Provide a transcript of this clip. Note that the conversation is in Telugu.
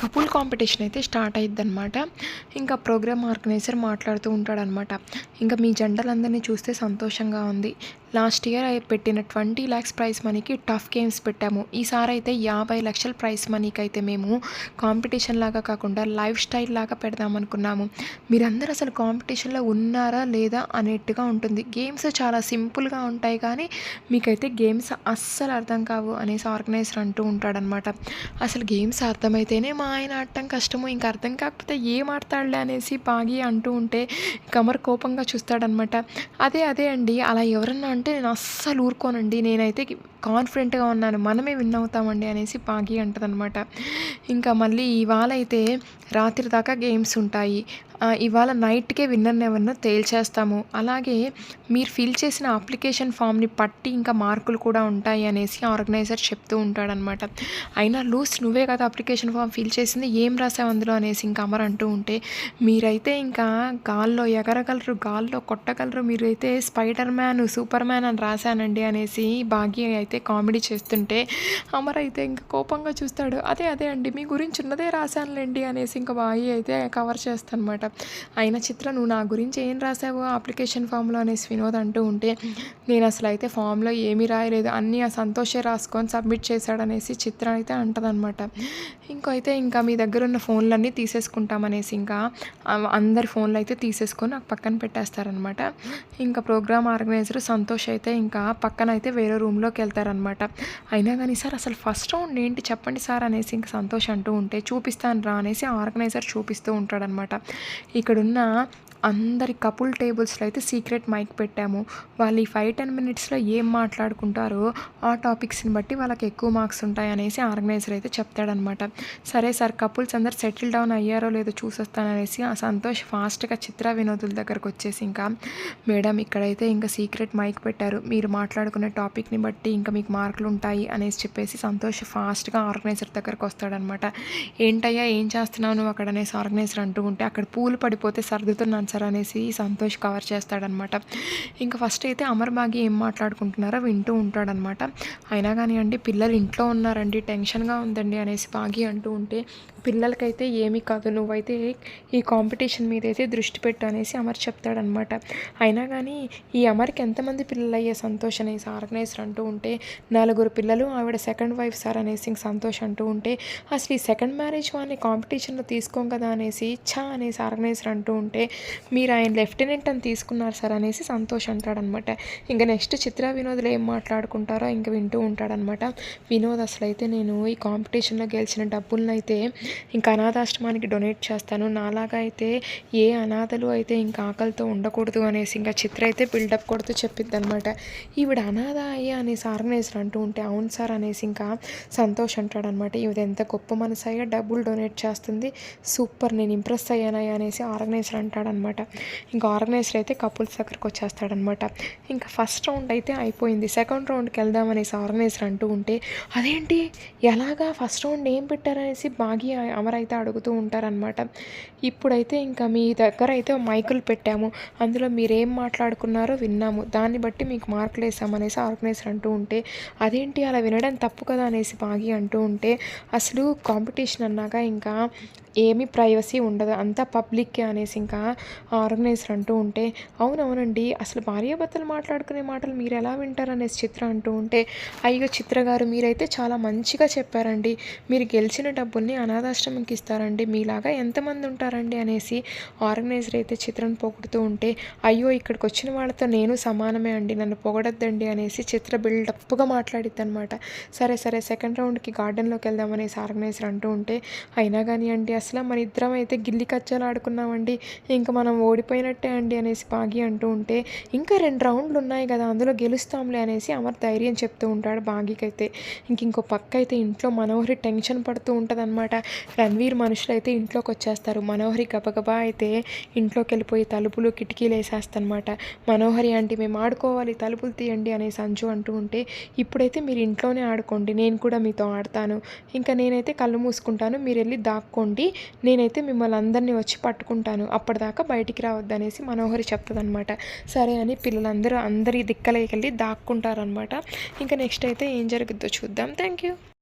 కపుల్ కాంపిటీషన్ అయితే స్టార్ట్ అయ్యిద్ది అనమాట ఇంకా ప్రోగ్రామ్ ఆర్గనైజర్ మాట్లాడుతూ ఉంటాడనమాట ఇంకా మీ జెండలందరినీ చూస్తే సంతోషంగా ఉంది. లాస్ట్ ఇయర్ పెట్టిన ట్వంటీ ల్యాక్స్ ప్రైజ్ మనీకి టఫ్ గేమ్స్ పెట్టాము. ఈసారి అయితే యాభై లక్షల ప్రైజ్ మనీకి అయితే మేము కాంపిటీషన్ లాగా కాకుండా లైఫ్ స్టైల్ లాగా పెడదాం అనుకున్నాము. మీరందరూ అసలు కాంపిటీషన్లో ఉన్నారా లేదా అనేట్టుగా ఉంటుంది. గేమ్స్ చాలా సింపుల్గా ఉంటాయి కానీ మీకైతే గేమ్స్ అస్సలు అర్థం కావు అనేసి ఆర్గనైజర్ అంటూ ఉంటాడనమాట. అసలు గేమ్స్ అర్థమైతేనే మా ఆయన ఆడటం కష్టము ఇంకా అర్థం కాకపోతే ఏం ఆడతాడులే అనేసి బాగి అంటూ ఉంటే కమర్ కోపంగా చూస్తాడనమాట. అదే అదే అండి అలా ఎవరన్నా అంటే నేను అస్సలు ఊరుకోనండి. నేనైతే కాన్ఫిడెంట్గా ఉన్నాను. మనమే విన్ అవుతామండి అనేసి పాగి అంటదనమాట ఇంకా మళ్ళీ ఇవాళ అయితే రాత్రి దాకా గేమ్స్ ఉంటాయి. ఇవాళ నైట్కే విన్నర్ని ఎవరినో తేల్చేస్తాము. అలాగే మీరు ఫిల్ చేసిన అప్లికేషన్ ఫామ్ని పట్టి ఇంకా మార్కులు కూడా ఉంటాయి అనేసి ఆర్గనైజర్ చెప్తూ ఉంటాడనమాట. అయినా లూస్ నువ్వే కదా అప్లికేషన్ ఫామ్ ఫిల్ చేసింది ఏం రాసావు అందులో అనేసి ఇంకా అమర్ అంటూ ఉంటే మీరైతే ఇంకా గాల్లో ఎగరగలరు గాల్లో కొట్టగలరు మీరైతే స్పైడర్ మ్యాన్ సూపర్ మ్యాన్ అని రాశానండి అనేసి భాగ్య అయితే కామెడీ చేస్తుంటే అమర్ అయితే ఇంకా కోపంగా చూస్తాడు అదే అదే అండి మీ గురించి ఉన్నదే రాశానులేండి అనేసి ఇంకా భాగ్య అయితే కవర్ చేస్తానమాట. అయిన చిత్ర నువ్వు నా గురించి ఏం రాసావు? అప్లికేషన్ ఫామ్లో అనేసి వినోద్ అంటూ ఉంటే నేను అసలు అయితే ఫామ్లో ఏమీ రాయలేదు. అన్నీ ఆ సంతోషే రాసుకొని సబ్మిట్ చేశాడనేసి చిత్ర అయితే అంటదనమాట ఇంకైతే ఇంకా మీ దగ్గర ఉన్న ఫోన్లన్నీ తీసేసుకుంటామనేసి ఇంకా అందరి ఫోన్లు అయితే తీసేసుకొని నాకు పక్కన పెట్టేస్తారనమాట ఇంకా ప్రోగ్రామ్ ఆర్గనైజర్ సంతోష్ అయితే ఇంకా పక్కన అయితే వేరే రూమ్లోకి వెళ్తారనమాట అయినా కానీ సార్ అసలు ఫస్ట్ రౌండ్ ఏంటి చెప్పండి సార్ అనేసి ఇంకా సంతోష్ అంటూ ఉంటే చూపిస్తాను రా అనేసి ఆర్గనైజర్ చూపిస్తూ ఉంటాడనమాట ఇక్కడున్న అందరి కపుల్ టేబుల్స్లో అయితే సీక్రెట్ మైక్ పెట్టాము. వాళ్ళు ఈ ఫైవ్ టెన్ మినిట్స్లో ఏం మాట్లాడుకుంటారో ఆ టాపిక్స్ని బట్టి వాళ్ళకి ఎక్కువ మార్క్స్ ఉంటాయి అనేసి ఆర్గనైజర్ అయితే చెప్తాడనమాట. సరే సార్ కపుల్స్ అందరు సెటిల్ డౌన్ అయ్యారో లేదో చూసొస్తాననేసి ఆ సంతోష్ ఫాస్ట్గా చిత్ర వినోదుల దగ్గరకు వచ్చేసి ఇంకా మేడం ఇక్కడైతే ఇంకా సీక్రెట్ మైక్ పెట్టారు. మీరు మాట్లాడుకునే టాపిక్ని బట్టి ఇంకా మీకు మార్కులు ఉంటాయి అనేసి చెప్పేసి సంతోష్ ఫాస్ట్గా ఆర్గనైజర్ దగ్గరకు వస్తాడనమాట. ఏంటయ్యా ఏం చేస్తున్నావు నువ్వు అక్కడ? అనేసి ఆర్గనైజర్ అంటూ ఉంటే అక్కడ పూలు పడిపోతే సర్దుతున్నాను సార్ అనేసి సంతోష్ కవర్ చేస్తాడనమాట. ఇంకా ఫస్ట్ అయితే అమర్ బాగి ఏం మాట్లాడుకుంటున్నారో వింటూ ఉంటాడనమాట. అయినా కానీ అండి పిల్లలు ఇంట్లో ఉన్నారండి టెన్షన్గా ఉందండి అనేసి బాగి అంటూ ఉంటే పిల్లలకైతే ఏమీ కాదు నువ్వైతే ఈ కాంపిటీషన్ మీద అయితే దృష్టి పెట్టు అనేసి అమర్ చెప్తాడనమాట. అయినా కానీ ఈ అమర్కి ఎంతమంది పిల్లలు అయ్యే సంతోష్ అనేసి ఆర్గనైజర్ అంటూ ఉంటే నలుగురు పిల్లలు ఆవిడ సెకండ్ వైఫ్ సార్ అనేసి సంతోష్ అంటూ ఉంటే అసలు ఈ సెకండ్ మ్యారేజ్ వాడిని కాంపిటీషన్లో తీసుకోం కదా అనేసి ఛా అనేసి ఆర్గనైజర్ అంటూ ఉంటే మీరు ఆయన లెఫ్టినెంట్ అని తీసుకున్నారు సార్ అనేసి సంతోష్ అంటాడనమాట. ఇంకా నెక్స్ట్ చిత్ర వినోద్లు ఏం మాట్లాడుకుంటారో ఇంకా వింటూ ఉంటాడనమాట. వినోద్ అసలు అయితే నేను ఈ కాంపిటీషన్లో గెలిచిన డబ్బులను అయితే ఇంకా అనాథాశ్రమానికి డొనేట్ చేస్తాను. నాలాగా అయితే ఏ అనాథలు అయితే ఇంకా ఆకలితో ఉండకూడదు అనేసి ఇంకా చిత్ర అయితే బిల్డప్ కొడుతూ చెప్పిద్ది అనమాట ఈవిడ అనాథ అయ్యే అనేసి ఆర్గనైజర్ అంటూ ఉంటే అవును సార్ అనేసి ఇంకా సంతోష్ అంటాడనమాట. ఈవిడ ఎంత గొప్ప మనసు అయ్యా డబ్బులు డొనేట్ చేస్తుంది. సూపర్ నేను ఇంప్రెస్ అయ్యానయ్యా అనేసి ఆర్గనైజర్ అంటాడనమాట. ఇంకా ఆర్గనైజర్ అయితే కపుల్స్ దగ్గరకు వచ్చేస్తాడనమాట. ఇంకా ఫస్ట్ రౌండ్ అయితే అయిపోయింది. సెకండ్ రౌండ్కి వెళ్దామనేసి ఆర్గనైజర్ అంటూ ఉంటే అదేంటి? ఎలాగా? ఫస్ట్ రౌండ్ ఏం పెట్టారనేసి బాగి అమర్ అయితే అడుగుతూ ఉంటారనమాట. ఇప్పుడైతే ఇంకా మీ దగ్గర అయితే మైకులు పెట్టాము. అందులో మీరేం మాట్లాడుకున్నారో విన్నాము. దాన్ని బట్టి మీకు మార్కులు వేసామనేసి ఆర్గనైజర్ అంటూ ఉంటే అదేంటి? అలా వినడం తప్పు కదా అనేసి బాగి అంటూ ఉంటే అసలు కాంపిటీషన్ అన్నాక ఇంకా ఏమి ప్రైవసీ ఉండదు. అంతా పబ్లిక్కే అనేసి ఇంకా ఆర్గనైజర్ అంటూ ఉంటే అవునవునండి అసలు భార్యాభర్తలు మాట్లాడుకునే మాటలు మీరు ఎలా వింటారు అనేసి చిత్ర అంటూ ఉంటే అయ్యో చిత్ర గారు మీరైతే చాలా మంచిగా చెప్పారండి. మీరు గెలిచిన డబ్బుల్ని అనాథాశ్రమంకి ఇస్తారండి. మీలాగా ఎంతమంది ఉంటారండి అనేసి ఆర్గనైజర్ అయితే చిత్రను పొగుడుతూ ఉంటే అయ్యో ఇక్కడికి వచ్చిన వాళ్ళతో నేను సమానమే అండి నన్ను పొగడద్దండి అనేసి చిత్ర బిల్డప్గా మాట్లాడిద్ది అనమాట సరే సరే సెకండ్ రౌండ్కి గార్డెన్లోకి వెళ్దామనేసి ఆర్గనైజర్ అంటూ ఉంటే అయినా కానీ అండి అసలు మన ఇద్దరం అయితే గిల్లి కచ్చాలు ఆడుకున్నామండి. ఇంకా మనం ఓడిపోయినట్టే అండి అనేసి బాగి అంటూ ఉంటే ఇంకా రెండు రౌండ్లు ఉన్నాయి కదా అందులో గెలుస్తాంలే అనేసి అమర్ ధైర్యం చెప్తూ ఉంటాడు బాగికైతే. ఇంక ఇంకో పక్క అయితే ఇంట్లో మనోహరి టెన్షన్ పడుతూ ఉంటుంది అనమాట రణవీర్ మనుషులు అయితే ఇంట్లోకి వచ్చేస్తారు మనోహరి గబగబా అయితే ఇంట్లోకి వెళ్ళిపోయి తలుపులు కిటికీలు వేసేస్తానమాట మనోహరి అంటే మేము ఆడుకోవాలి తలుపులు తీయండి అనేసి సంజు అంటూ ఉంటే ఇప్పుడైతే మీరు ఇంట్లోనే ఆడుకోండి నేను కూడా మీతో ఆడతాను. ఇంకా నేనైతే కళ్ళు మూసుకుంటాను మీరు వెళ్ళి దాక్కోండి నేనైతే మిమ్మల్ని అందరినీ వచ్చి పట్టుకుంటాను. అప్పటిదాకా బయటికి రావద్దనేసి మనోహరి చెప్తుందనమాట సరే అని పిల్లలందరూ అందరి దిక్కలకి వెళ్ళి దాక్కుంటారనమాట ఇంకా నెక్స్ట్ అయితే ఏం జరుగుద్దో చూద్దాం. Thank you